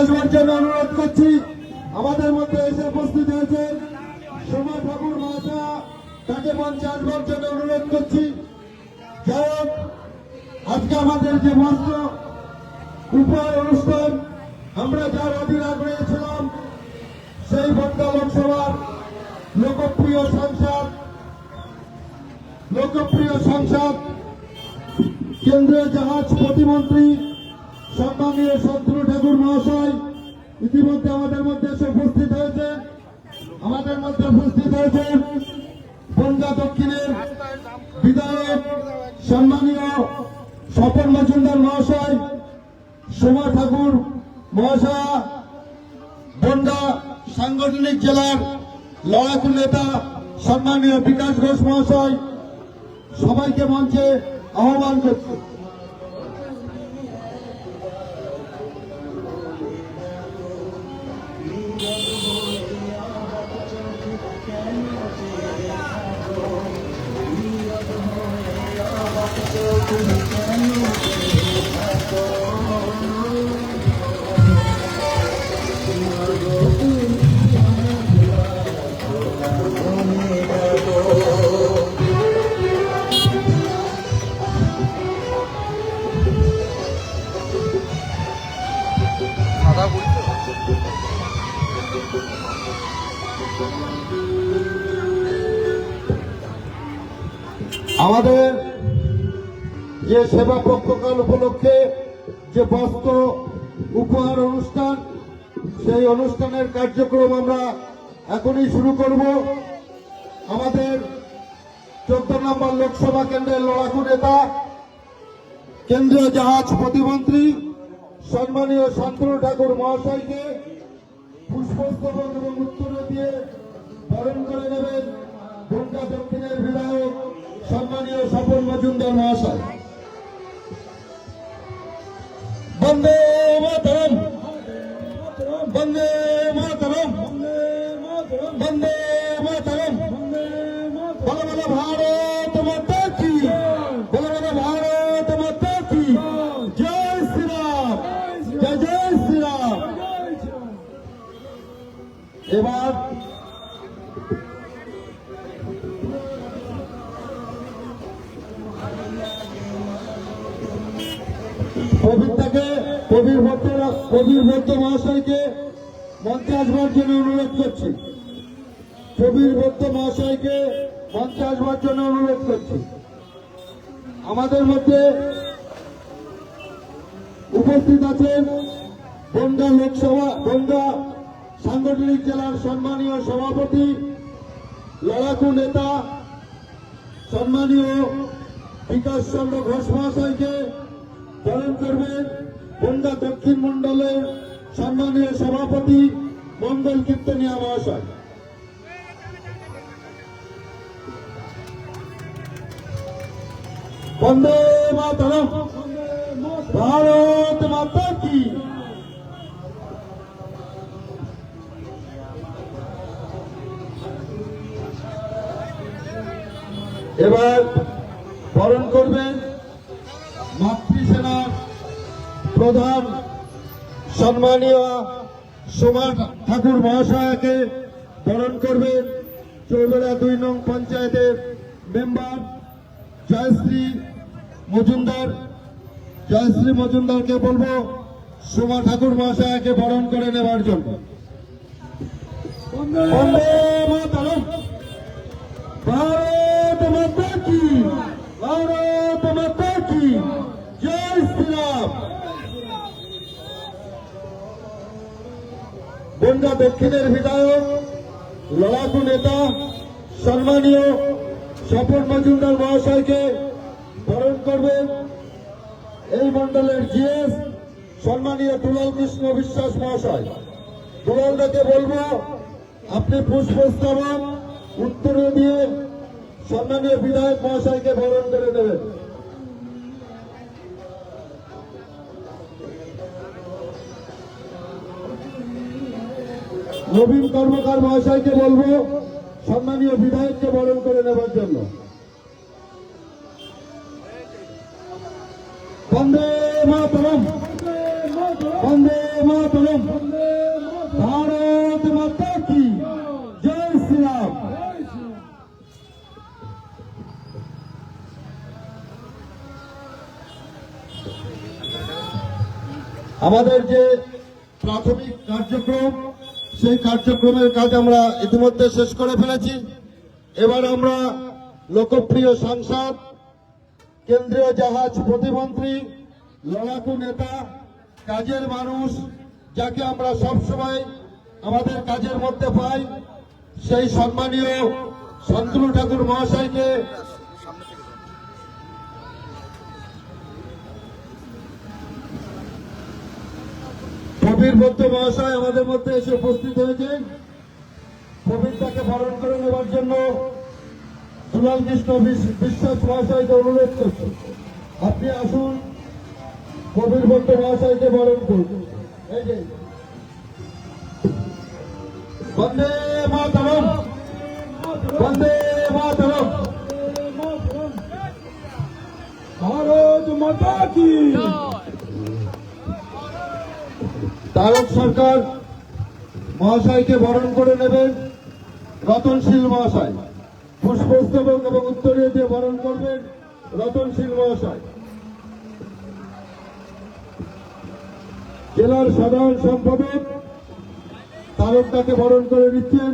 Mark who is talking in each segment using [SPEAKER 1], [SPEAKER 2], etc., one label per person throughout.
[SPEAKER 1] আসবার জন্য অনুরোধ করছি। আমাদের মধ্যে এসে উপস্থিত হয়েছেন সোমা ঠাকুর মহাশয়া। তাকে মঞ্চে আসবার জন্য অনুরোধ করছি। যাই আজকে আমাদের যে মঞ্চ উপহার অনুষ্ঠান, আমরা যার অধীন আগ্রহী সেই বনগা লোকসভার লোকপ্রিয় সাংসদ, লোকপ্রিয় সংসদ, কেন্দ্রীয় জাহাজ প্রতিমন্ত্রী সম্মানীয় শত্রু ঠাকুর মহাশয়, ইতিমধ্যে আমাদের মধ্যে এসে উপস্থিত হয়েছে। আমাদের মধ্যে উপস্থিত হয়েছে বনগা দক্ষিণের বিধায়ক, সম্মানীয় স্বপন মজুমদার মহাশয়, সোমা ঠাকুর মহাশয়া, বনগা সাংগঠনিক জেলার লড়াকু নেতা, সম্মানীয় বিকাশ ঘোষ মহাশয়, সবাইকে মঞ্চে আহ্বান করছি। আমাদের যে সেবা পক্ষকাল উপলক্ষে যে বস্ত্র উপহার অনুষ্ঠান, সেই অনুষ্ঠানের কার্যক্রম আমরা এখনই শুরু করব। আমাদের চোদ্দ নম্বর লোকসভা কেন্দ্রের লড়াকু নেতা, কেন্দ্রীয় জাহাজ প্রতিমন্ত্রী, সম্মানীয় শান্তনু ঠাকুর মহাশয়কে পুষ্পস্তবক এবং উত্তর দিয়ে বরণ করে নেবেন বনগা দক্ষিণের বিধায়ক সম্মানীয় স্বপন মজুমদার মহাশয়। বন্দে মাতরম। বন্দে মাতরম। বন্দে মাতরম। মহাশয়কে মঞ্চে আসবার জন্য অনুরোধ করছি। কবির ভট্ট মহাশয়কে মঞ্চে আসবার জন্য অনুরোধ করছি। আমাদের মধ্যে উপস্থিত আছেন বনগা লোকসভা, বনগা সাংগঠনিক জেলার সম্মানীয় সভাপতি, লড়াকু নেতা, সম্মানীয় বিকাশ চন্দ্র ঘোষ মহাশয়কে বরণ করবেন বনগা দক্ষিণ মন্ডলের সম্মানীয় সভাপতি মঙ্গল কীর্তনিয়া মহাশয়। বন্দে মাতরম। ভারত মাতা কি। এবার বরণ করবেন মাতৃসেনার প্রধান সম্মানীয় সোমা ঠাকুর মহাশয়াকে বরণ করবেন চৌবেড়া দুই নং পঞ্চায়েতের মেম্বার জয়শ্রী মজুমদার। জয়শ্রী মজুমদারকে বলব সোমা ঠাকুর মহাশয়াকে বরণ করে নেবার জন্য। ভারত মাতা কি? ভারত মাতা কি জয় শ্রীরাম বনগা দক্ষিণের বিধায়ক, লড়াকু নেতা, সম্মানীয় স্বপন মজুমদার মহাশয়কে বরণ করবেন এই মন্ডলের জিএস সম্মানীয় দুলাল কৃষ্ণ বিশ্বাস মহাশয়। দুলালদাকে বলব, আপনি পুষ্পস্তবক, উত্তর দিয়ে সম্মানীয় বিধায়ক মহাশয়কে বরণ করে দেবেন। নবীন কর্মকার মহাশয়কে বলব, সম্মানীয় বিধায়ককে বরণ করে নেবার জন্য। বন্দে মাতরম। বন্দে মাতরম। ভারত মাতা কি? জয় শ্রীরাম। আমাদের যে প্রাথমিক কার্যক্রম সেই কার্যক্রমের কাজ আমরা ইতিমধ্যে শেষ করে ফেলেছি। এবার আমরা লোকপ্রিয় সাংসদ, কেন্দ্রীয় জাহাজ প্রতিমন্ত্রী লড়াকু নেতা, কাজের মানুষ, যাকে আমরা সব সময় আমাদের কাজের মধ্যে পাই, সেই সম্মানীয় শান্তনু ঠাকুর মহাশয়কে কবির বদ্ধ মহাশয় আমাদের মধ্যে এসে উপস্থিত হয়েছেন। কবির তাকে বরণ করে নেওয়ার জন্য দুলাল কৃষ্ণ বিশ্বাস মহাশয়কে অনুরোধ করছি। আপনি আসুন কবির বদ্ধ মহাশয়কে বরণ করুন। এই যে। বন্দে মাতরম। বন্দে মাতরম।
[SPEAKER 2] ভারত মাতা কি?
[SPEAKER 1] তারক সরকার মহাশয়কে বরণ করে নেবেন রতনশীল মহাশয়। পুষ্পস্তবক এবং উত্তরীয় দিয়ে বরণ করবেন রতনশীল মহাশয়। জেলার সাধারণ সম্পাদক তারকটাকে বরণ করে নিচ্ছেন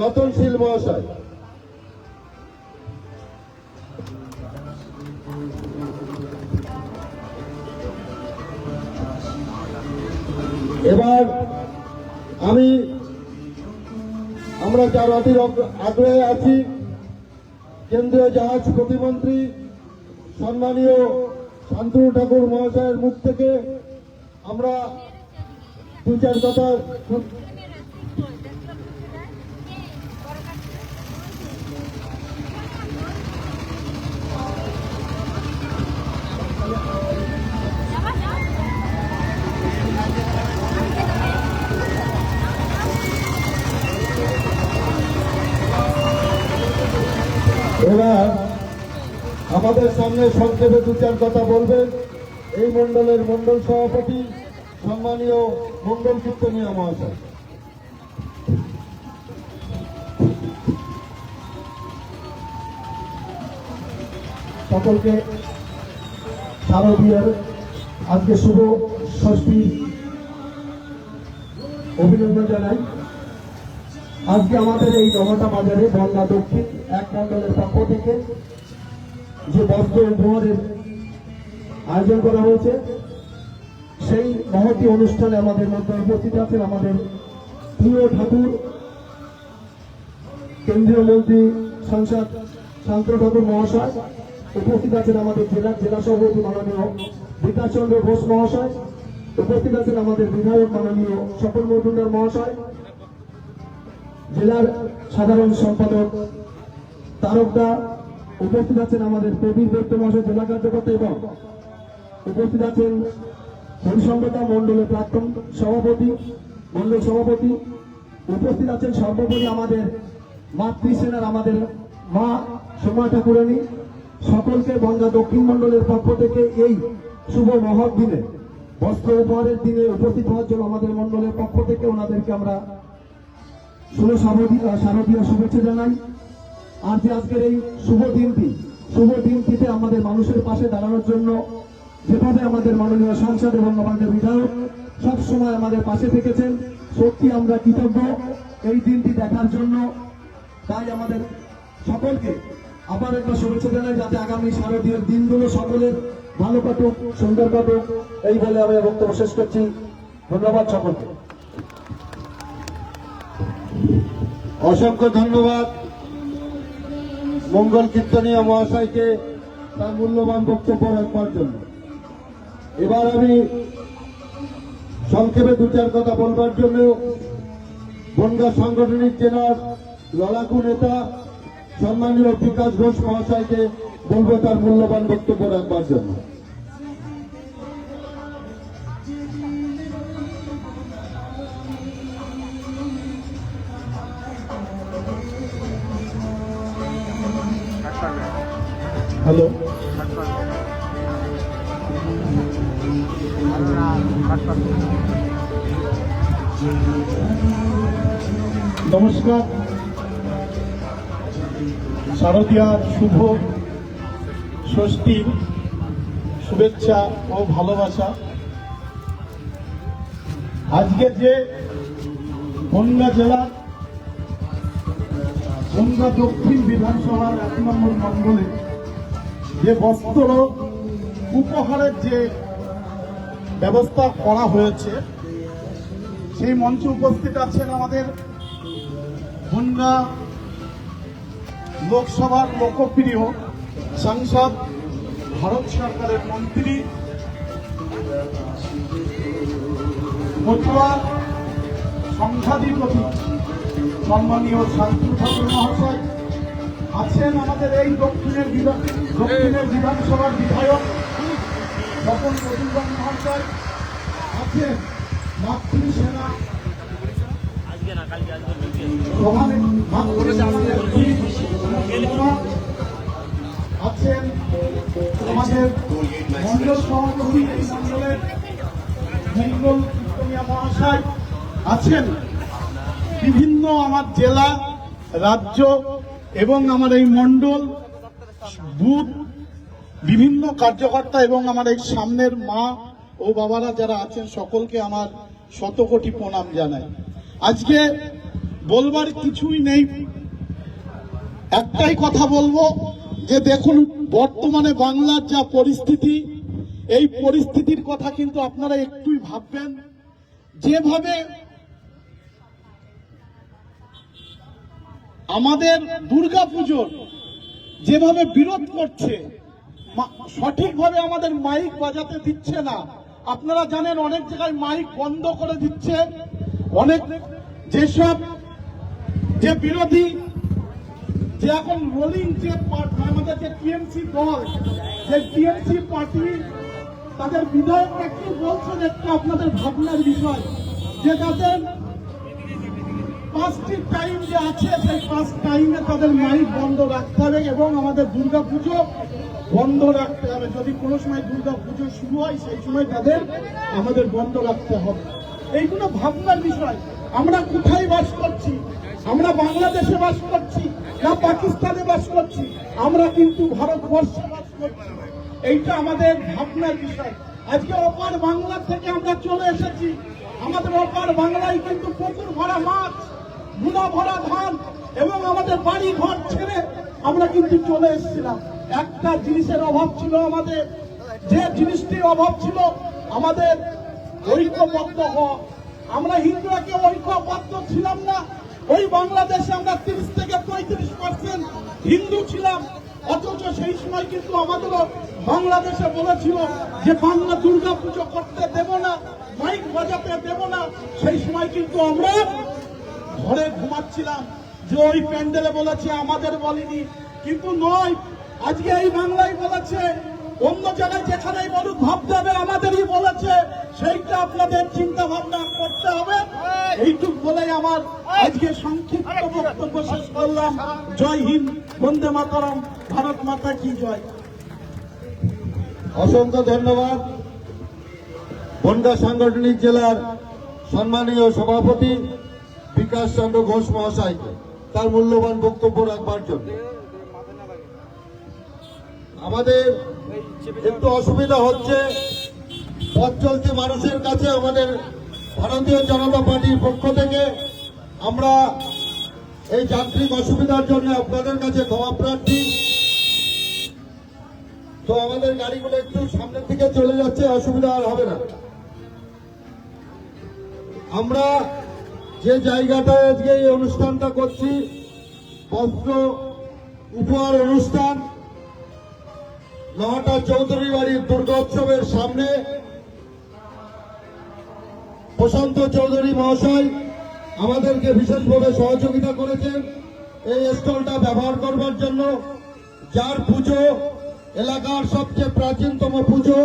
[SPEAKER 1] রতনশীল মহাশয়। এবার আমি, আমরা যার অতির আগ্রহে আছি, কেন্দ্রীয় জাহাজ প্রতিমন্ত্রী সম্মানীয় শান্তনু ঠাকুর মহাশয়ের মুখ থেকে আমরা দু চার কথা আমাদের সামনে সংক্ষেপে দু চার কথা বলবেন এই মন্ডলের মন্ডল সভাপতি, সম্মানীয় মন্ডল কীর্তনীয় মহাশয়।
[SPEAKER 2] সকলকে শারদীয়ার আজকে শুভ ষষ্ঠী অভিনন্দন জানাই। আজকে আমাদের এই নগটা বাজারে বনগা দক্ষিণ, এক মন্ডলের পক্ষ থেকে যে বস্ত্র উপহারের আয়োজন করা হয়েছে, সেই মহতি অনুষ্ঠানে আমাদের মধ্যে উপস্থিত আছেন আমাদের প্রিয় ঠাকুর, কেন্দ্রীয় মন্ত্রী, সংসদ, শান্ত ঠাকুর মহাশয়। উপস্থিত আছেন আমাদের জেলার জেলা সভাপতি মাননীয় বিকাশ চন্দ্র ঘোষ মহাশয়। উপস্থিত আছেন আমাদের বিধায়ক মাননীয় স্বপন মজুমদার মহাশয়। জেলার সাধারণ সম্পাদক তারকদা উপস্থিত আছেন আমাদের প্রবীর দত্ত মহাশয়, জেলা কার্যকর্তা এবং উপস্থিত আছেন হরিসংগতা মন্ডলের প্রাক্তন সভাপতি মন্ডল সভাপতি। উপস্থিত আছেন সর্বোপরি আমাদের মাতৃসেনার আমাদের মা সোমা ঠাকুরানী। সকলকে বঙ্গা দক্ষিণ মন্ডলের পক্ষ থেকে এই শুভ মহৎ দিনে, বস্ত্র উপহারের দিনে উপস্থিত হওয়ার জন্য আমাদের মন্ডলের পক্ষ থেকে ওনাদেরকে আমরা শুভ শারদীয় শারদীয় শুভেচ্ছা জানাই। যে আজকের এই শুভ দিনটি, শুভ দিনটিতে আমাদের মানুষের পাশে দাঁড়ানোর জন্য যেভাবে আমাদের মাননীয় সাংসদ এবং আমাদের বিধায়ক সব সময় আমাদের পাশে থেকেছেন, সত্যি আমরা কৃতজ্ঞ। এই দিনটি দেখার জন্য তাই আমাদের সকলকে আবার একবার শুভেচ্ছা জানাই, যাতে আগামী শারদীয় দিনগুলো সকলের ভালো কাটুক, সুন্দর কাটুক। এই বলে আমি বক্তব্য শেষ করছি। ধন্যবাদ সকলকে।
[SPEAKER 1] অসংখ্য ধন্যবাদ। মঙ্গল কীর্তনীয় মহাশয়কে তার মূল্যবান বক্তব্য রাখবার জন্য। এবার আমি সংক্ষেপে দু চার কথা বলবার জন্য বনগা সাংগঠনিক জেলার ললাকু নেতা সম্মানীয় বিকাশ ঘোষ মহাশয়কে বলব তার মূল্যবান বক্তব্য রাখবার জন্য।
[SPEAKER 3] শারদীয়ার শুভ ষষ্ঠীর শুভেচ্ছা ও ভালোবাসা। আজকে যে বনগা জেলার, বনগা দক্ষিণ বিধানসভার এক নম্বর মণ্ডলে যে বস্ত্র উপহারের যে ব্যবস্থা করা হয়েছে, সেই মঞ্চে উপস্থিত আছেন আমাদের বনগা লোকসভার লোকপ্রিয় সাংসদ ভারত সরকারের মন্ত্রী পটুয়ার সংখ্যাধিপতি সম্মানীয় শান্তু ঠাকুর মহাশয় আছেন আমাদের এই দক্ষিণের বিধান, দক্ষিণের বিধানসভার বিধায়ক স্বপন মজুমদার মহাশয় আছেন মাতৃ সেনা প্রধান আছেন বিভিন্ন আমার জেলা, রাজ্য এবং আমার এই মন্ডল বুথ, বিভিন্ন কার্যকর্তা এবং আমার এই সামনের মা ও বাবারা যারা আছেন সকলকে আমার শতকোটি প্রণাম জানাই। আজকে বলবার কিছুই নেই। একটাই কথা বলব যে দেখুন বর্তমানে বাংলার যা পরিস্থিতি, এই পরিস্থিতির কথা কিন্তু আপনারা একটুই ভাববেন। যেভাবে আমাদের দুর্গাপুজোর যেভাবে বিরোধ করছে সঠিকভাবে আমাদের মাইক বাজাতে দিচ্ছে না। আপনারা জানেন অনেক জায়গায় মাইক বন্ধ করে দিচ্ছে। অনেক যেসব যে বিরোধী যে এখন রোলিং যে আমাদের যে টিএমসি দল, যে টিএমসি পার্টি তাদের বিধায়করা কি বলছেন একটু আপনাদের ভাবনার বিষয়? যে তাদের পাঁচটি টাইম যে আছে, সেই পাঁচ টাইমে তাদের মাইক বন্ধ রাখতে হবে এবং আমাদের দুর্গা পুজো বন্ধ রাখতে হবে। যদি কোনো সময় দুর্গা পুজো শুরু হয়, সেই সময় তাদের আমাদের বন্ধ রাখতে হবে। এইগুলো ভাবনার বিষয়। আমরা কোথায় বাস করছি? আমরা বাংলাদেশে বাস করছি, না পাকিস্তানে বাস করছি, আমরা কিন্তু ভারতবর্ষে বাস করছি। এইটা আমাদের ভাবনার বিষয়। আজকে অপার বাংলা থেকে আমরা চলে এসেছি। আমাদের অপার বাংলায় কিন্তু পুকুর ভরা মাছ গুণা ভরা ধান এবং আমাদের বাড়ি ঘর ছেড়ে আমরা কিন্তু চলে এসেছিলাম। একটা জিনিসের অভাব ছিল আমাদের। যে জিনিসটির অভাব ছিল আমাদের ঐক্যবদ্ধ হওয়া। আমরা হিন্দুরা কেউ ঐক্যবদ্ধ ছিলাম না। ওই বাংলাদেশে আমরা তিরিশ থেকে পঁয়ত্রিশ পার্সেন্ট হিন্দু ছিলাম, অথচ সেই সময় কিন্তু আমাদেরও বাংলাদেশে বলেছিল যে বাংলা দুর্গা পুজো করতে দেব না, মাইক বাজাতে দেব না। সেই সময় কিন্তু আমরা ঘরে ঘুমাচ্ছিলাম, যে ওই প্যান্ডেলে বলেছে, আমাদের বলেনি। কিন্তু নয়, আজকে এই বাংলায় বলেছে, অন্য জায়গায় যেখানেই বলুক, ভাবতে হবে, আমাদেরই বলেছে। সেইটা আপনাদের চিন্তা ভাবনা করতে হবে এইটুক বলে আমার আজকে সংক্ষিপ্ত বক্তব্য শেষ করলাম। জয় হিন্দ, বন্দে মাতরম, ভারত মাতা কি জয়।
[SPEAKER 1] অসংখ্য ধন্যবাদ। বনগা সাংগঠনিক জেলার সম্মানীয় সভাপতি বিকাশ চন্দ্র ঘোষ মহাশয়কে তার মূল্যবান বক্তব্য রাখবার জন্য। আমাদের একটু অসুবিধা হচ্ছে, পথ চলতি মানুষের কাছে আমাদের ভারতীয় জনতা পার্টির পক্ষ থেকে আমরা এই যান্ত্রিক অসুবিধার জন্য আপনাদের কাছে ক্ষমা প্রার্থী। তো আমাদের গাড়িগুলো একটু সামনের দিকে চলে যাচ্ছে, অসুবিধা আর হবে না। আমরা যে জায়গাটায় আজকে এই অনুষ্ঠানটা করছি বস্ত্র উপহার অনুষ্ঠান নহাটা চৌধুরী বাড়ির দুর্গোৎসবের সামনে। প্রশান্ত চৌধুরী মহাশয় আমাদেরকে বিশেষভাবে সহযোগিতা করেছেন। এই স্টলটা ব্যবহার করবার জন্য যার পুজো এলাকার সবচেয়ে প্রাচীনতম পুজো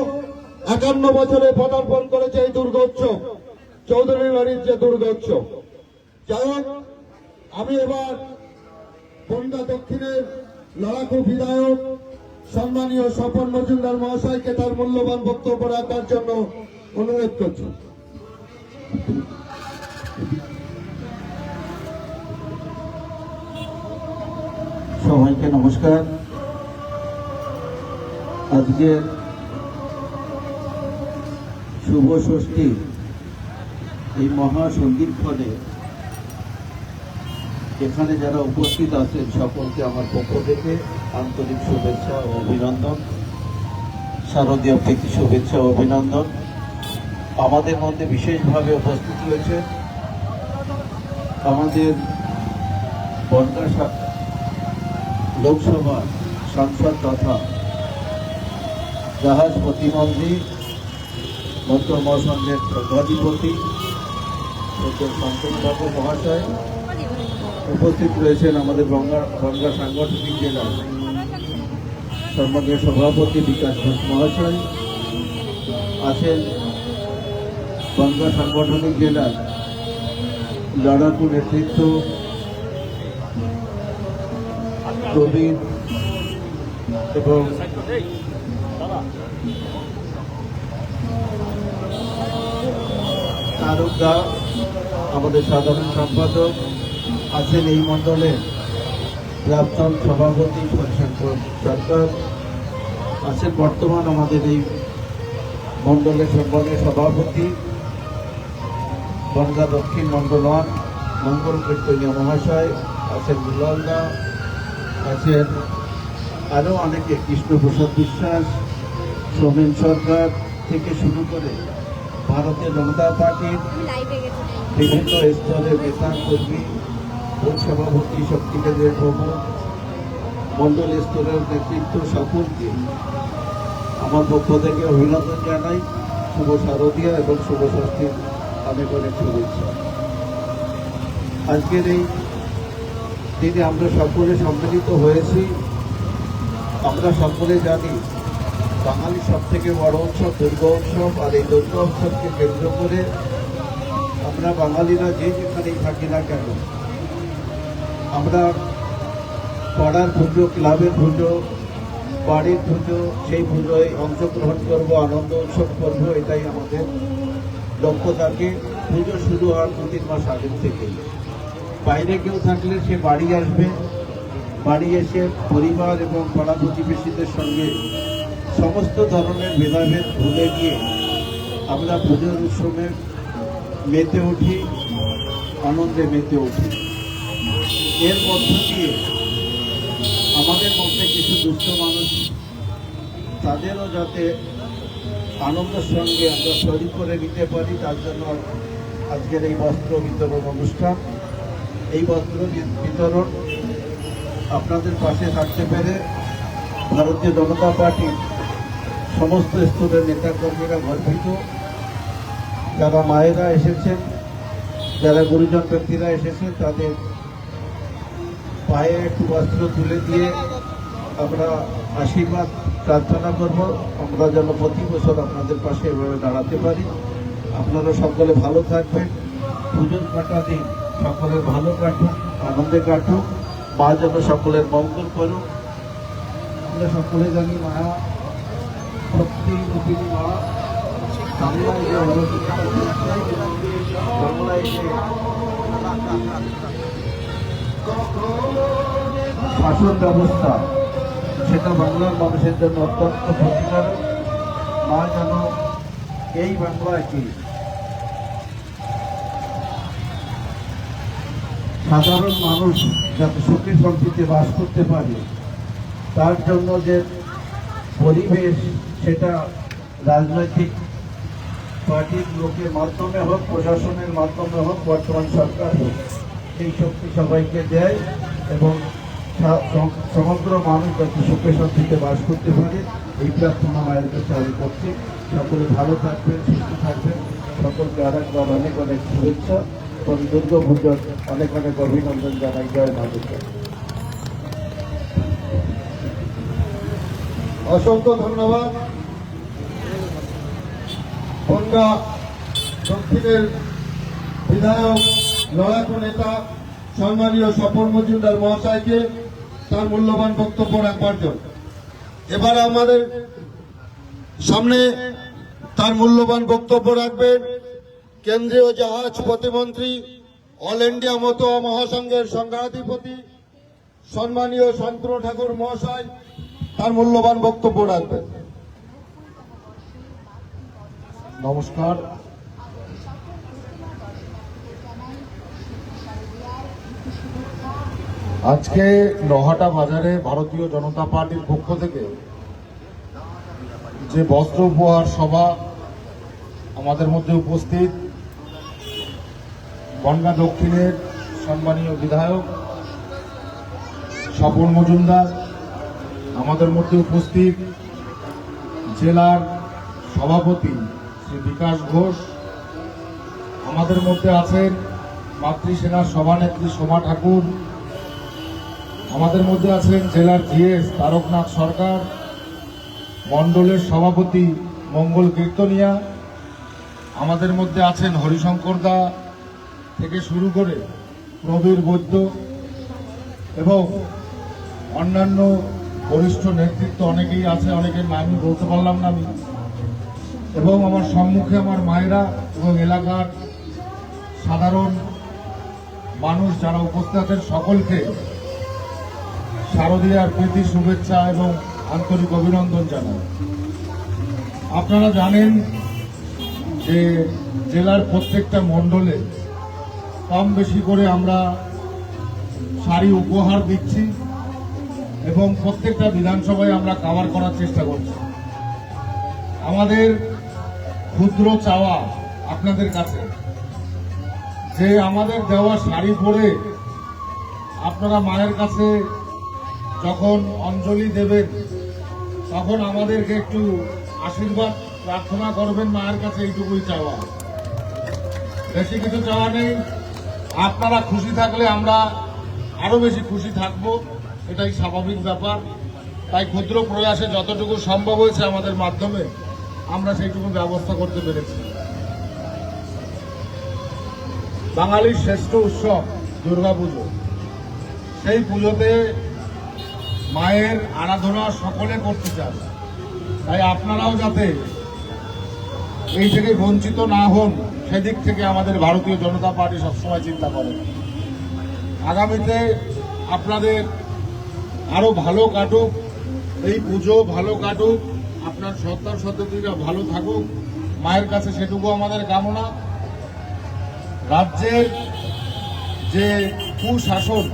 [SPEAKER 1] একান্ন বছরে পদার্পণ করেছে এই দুর্গোৎসব, চৌধুরী বাড়ির যে দুর্গোৎসব। যাই হোক, আমি এবার বনগা দক্ষিণের লড়াকু বিধায়ক, সম্মানীয় স্বপন মজুমদার মহাশয়কে তার মূল্যবান বক্তব্য রাখার জন্য অনুরোধ করছি।
[SPEAKER 4] সকলকে নমস্কার। আজকে শুভ ষষ্ঠী। এই মহা সন্দীপক্ষণে এখানে যারা উপস্থিত আছেন, সকলকে আমার পক্ষ থেকে আন্তরিক শুভেচ্ছা ও অভিনন্দন। শারদীয় প্রীতি শুভেচ্ছা ও অভিনন্দন। আমাদের মধ্যে বিশেষভাবে উপস্থিত রয়েছে আমাদের বনগা লোকসভা সাংসদ তথা জাহাজ প্রতিমন্ত্রী মধ্য মহাসংঘের সভাধিপতি শঙ্করবাবু মহাশয় উপস্থিত রয়েছেন আমাদের গঙ্গা গঙ্গা সাংগঠনিক জেলার সম্মানীয় সভাপতি বিকাশ ঘোষ মহাশয়, আছেন গঙ্গা সাংগঠনিক জেলার লড়াকু নেতৃত্ব প্রবীণ এবং তারকদা আমাদের সাধারণ সম্পাদক আছেন এই মণ্ডলের প্রাক্তন সভাপতি হরিশঙ্কর সরকার, আছেন বর্তমান আমাদের এই মণ্ডলের সম্মানের সভাপতি, বনগা দক্ষিণ মণ্ডল মঙ্গল কীর্তনীয় মহাশয়, আছেন দুলালদা আছেন আরও অনেকে, কৃষ্ণপ্রসাদ বিশ্বাস, সোমেন সরকার থেকে শুরু করে ভারতীয় জনতা পার্টির বিভিন্ন স্তরের নেতা, কর্মী বুথ সভাপতি, শক্তি কেন্দ্রের প্রমুখ মন্ডল স্তরের নেতৃত্ব সকলকে আমার পক্ষ থেকে অভিনন্দন জানাই। শুভ শারদীয় এবং শুভ ষষ্ঠীর অনেক অনেক শুভেচ্ছা। আজকের এই দিনে আমরা সকলে সম্মিলিত হয়েছি। আমরা সকলে জানি বাঙালির সব থেকে বড় উৎসব দুর্গা উৎসব, আর এই দুর্গা উৎসবকে কেন্দ্র করে আমরা বাঙালিরা যে যেখানেই থাকি না কেন, আমরা পাড়ার পুজো, ক্লাবের পুজো, বাড়ির পুজো, সেই পুজোয় অংশগ্রহণ করব, আনন্দ উৎসব করব, এটাই আমাদের লক্ষ্য থাকে। পুজো শুরু হওয়ার দু তিন মাস আগের থেকেই বাইরে কেউ থাকলে সে বাড়ি আসবে। বাড়ি এসে পরিবার এবং পাড়া প্রতিবেশীদের সঙ্গে সমস্ত ধরনের ভেদাভেদ ভুলে গিয়ে আমরা পুজোর উৎসবে মেতে উঠি, আনন্দে মেতে উঠি। এর মধ্য দিয়ে আমাদের মধ্যে কিছু দুস্থ মানুষ, তাদেরও যাতে আনন্দের সঙ্গে আমরা শরীর করে নিতে পারি, তার জন্য আজকের এই বস্ত্র বিতরণ অনুষ্ঠান। এই বস্ত্র বিতরণ আপনাদের পাশে থাকতে পেরে ভারতীয় জনতা পার্টির সমস্ত স্তরের নেতাকর্মীরা গর্বিত। যারা মায়েরা এসেছেন, যারা গুরুজন ব্যক্তিরা এসেছেন তাদের পায়ে একটু বস্ত্র তুলে দিয়ে আমরা আশীর্বাদ প্রার্থনা করব। আমরা যেন প্রতি বছর আপনাদের পাশে এভাবে দাঁড়াতে পারি। আপনারা সকলে ভালো থাকবেন। পুজোর কাটা দিন সকলের ভালো কাটুক, আনন্দে কাটুক, মা যেন সকলের মঙ্গল করুক। আমরা সকলে জানি মায়া শক্তি রূপিণী মা। শাসন ব্যবস্থা, সেটা বাংলার মানুষের জন্য অত্যন্ত ক্ষতিকারক। মা যেন এই বাংলাকে সাধারণ মানুষ যাতে সুখে শান্তিতে বাস করতে পারে, তার জন্য যে পরিবেশ সেটা রাজনৈতিক পার্টির লোকের মাধ্যমে হোক, প্রশাসনের মাধ্যমে হোক, বর্তমান সরকার হোক এই শক্তি সবাইকে দেয় এবং সমগ্র মানুষ যাতে সুখে শান্তিতে বাস করতে পারে, এই প্রার্থনা মায়ের কাছে আমি করছি। সকলে ভালো থাকবেন, সুস্থ থাকবেন। সকলকে আর একবার অনেক অনেক শুভেচ্ছা। অনেক অনেক অভিনন্দন জানাই, জয়
[SPEAKER 1] অসংখ্য ধন্যবাদ। বনগা দক্ষিণের বিধায়ক, লড়াকু নেতা, সম্মানীয় স্বপন মজুমদার মহাশয়কে তার মূল্যবান বক্তব্য রাখবার জন্য। এবার আমাদের সামনে তার মূল্যবান বক্তব্য রাখবেন। কেন্দ্রীয় জাহাজ প্রতিমন্ত্রী অল ইন্ডিয়া মতো মহাসংঘের সংঘাধিপতি সম্মানীয় শান্তনু ঠাকুর মহাশয়, তার মূল্যবান বক্তব্য রাখবেন।
[SPEAKER 5] নমস্কার। আজকে নহাটা বাজারে ভারতীয় জনতা পার্টির পক্ষ থেকে যে বস্ত্র উপহার সভা আমাদের মধ্যে উপস্থিত বনগা দক্ষিণের সম্মানীয় বিধায়ক স্বপন মজুমদার আমাদের মধ্যে উপস্থিত জেলার সভাপতি শ্রী বিকাশ ঘোষ, আমাদের মধ্যে আছেন মাতৃসেনার সভানেত্রী সোমা ঠাকুর, আমাদের মধ্যে আছেন জেলার জিএস তারকনাথ সরকার, মণ্ডলের সভাপতি মঙ্গল কীর্তনিয়া, আমাদের মধ্যে আছেন হরিশঙ্কর দা থেকে শুরু করে প্রবীর বৈদ্য এবং অন্যান্য বরিষ্ঠ নেতৃত্ব, অনেকেই আছে অনেকের নামই বলতে পারলাম না আমি। এবং আমার সম্মুখে আমার মায়েরা এবং এলাকার সাধারণ মানুষ যারা উপস্থিত আছেন, সকলকে শারদীয়ার প্রীতি, শুভেচ্ছা এবং আন্তরিক অভিনন্দন জানাই। আপনারা জানেন যে জেলার প্রত্যেকটা মণ্ডলে কম বেশি করে আমরা শাড়ি উপহার দিচ্ছি এবং প্রত্যেকটা বিধানসভায় আমরা কাভার করার চেষ্টা করছি। আমাদের ক্ষুদ্র চাওয়া আপনাদের কাছে, যে আমাদের দেওয়া শাড়ি পরে আপনারা মায়ের কাছে যখন অঞ্জলি দেবেন, তখন আমাদেরকে একটু আশীর্বাদ, প্রার্থনা করবেন মায়ের কাছে এইটুকুই চাওয়া। বেশি কিছু চাওয়া নেই। আপনারা খুশি থাকলে আমরা আরও বেশি খুশি থাকব, এটাই স্বাভাবিক ব্যাপার। তাই ক্ষুদ্র প্রয়াসে যতটুকু সম্ভব হয়েছে আমাদের মাধ্যমে, আমরা সেইটুকু ব্যবস্থা করতে পেরেছি। বাঙালির শ্রেষ্ঠ উৎসব দুর্গাপুজো সেই পুজোতে মায়ের আরাধনা সকলে করতে চান। তাই আপনারাও যাতে এই থেকে বঞ্চিত না হন সেদিক থেকে আমাদের ভারতীয় জনতা পার্টি সবসময় চিন্তা করে। আগামীতে আপনাদের আরও ভালো কাটুক, এই পুজো ভালো কাটুক, আপনার সত্তার সত্যতিরা ভালো থাকুক, মায়ের কাছে সেটুকু আমাদের কামনা। রাজ্যের যে কুশাসন,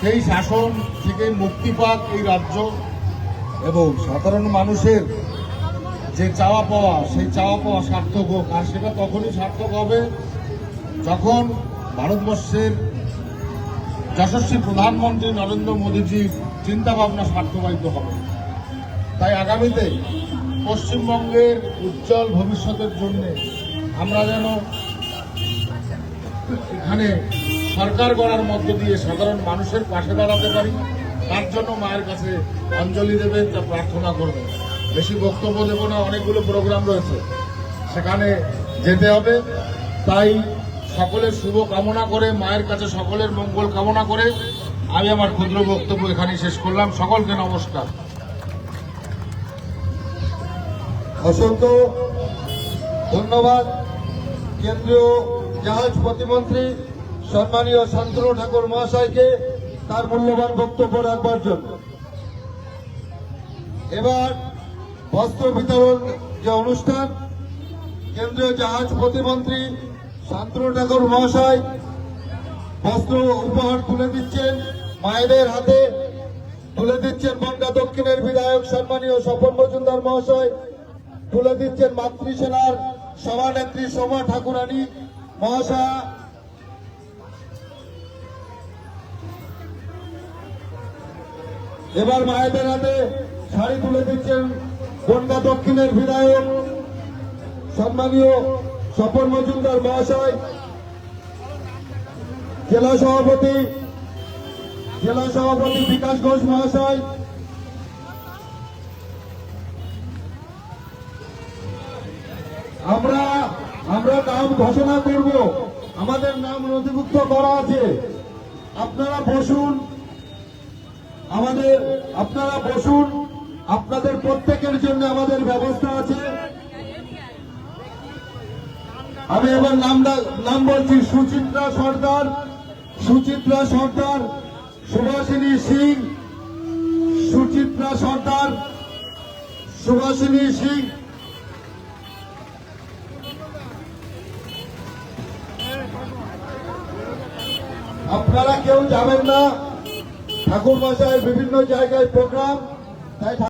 [SPEAKER 5] সেই শাসন থেকে মুক্তি পাক এই রাজ্য এবং সাধারণ মানুষের যে চাওয়া পাওয়া, সেই চাওয়া পাওয়া সার্থক হোক। আর সেটা তখনই সার্থক হবে যখন ভারতবর্ষের যশস্বী প্রধানমন্ত্রী নরেন্দ্র মোদীজির চিন্তা ভাবনা সার্থবাহিত হবে। তাই আগামীতে পশ্চিমবঙ্গের উজ্জ্বল ভবিষ্যতের জন্য আমরা যেন এখানে সরকার গড়ার মধ্য দিয়ে সাধারণ মানুষের পাশে দাঁড়াতে পারি, তার জন্য মায়ের কাছে অঞ্জলি দেবেন, তা প্রার্থনা করবেন। বেশি বক্তব্য দেবো না, অনেকগুলো প্রোগ্রাম রয়েছে। সেখানে যেতে হবে। তাই সকলের শুভ কামনা করে, মায়ের কাছে সকলের মঙ্গল কামনা করে আমি আমার ক্ষুদ্র বক্তব্য এখানে শেষ করলাম। সকলকে নমস্কার।
[SPEAKER 1] অসংখ্য ধন্যবাদ। কেন্দ্রীয় জাহাজ প্রতিমন্ত্রী সম্মানীয় শান্তনু ঠাকুর মহাশয়কে তার মূল্যবান বক্তব্য রাখবার জন্য। এবার বস্ত্র বিতরণ যে অনুষ্ঠান, কেন্দ্রীয় জাহাজ প্রতিমন্ত্রী শান্তনু ঠাকুর মহাশয় বস্ত্র উপহার তুলে দিচ্ছেন, মায়েদের হাতে তুলে দিচ্ছেন বঙ্গা দক্ষিণের বিধায়ক সম্মানীয় স্বপন মজুমদার মহাশয়, তুলে দিচ্ছেন মাতৃসেনার সভানেত্রী সোমা ঠাকুরানী মহাশয়া। এবার মায়েদের হাতে শাড়ি তুলে দিচ্ছেন বনগা দক্ষিণের বিধায়ক, সম্মানীয় স্বপন মজুমদার মহাশয়, জেলা সভাপতি জেলা সভাপতি বিকাশ ঘোষ মহাশয়, আমরা আমরা নাম ঘোষণা করব। আমাদের নাম নথিভুক্ত করা আছে। আপনারা বসুন। আমাদের, আপনারা বসুন। আপনাদের প্রত্যেকের জন্য আমাদের ব্যবস্থা আছে। আমি এবার নাম নাম বলছি সুচিত্রা সর্দার সুচিত্রা সর্দার, সুভাষিনী সিং, সুচিত্রা সর্দার, সুভাষিনী সিং। আপনারা কেউ যাবেন না। ঠাকুর মশাইয়ের বিভিন্ন জায়গায় প্রোগ্রাম, তাই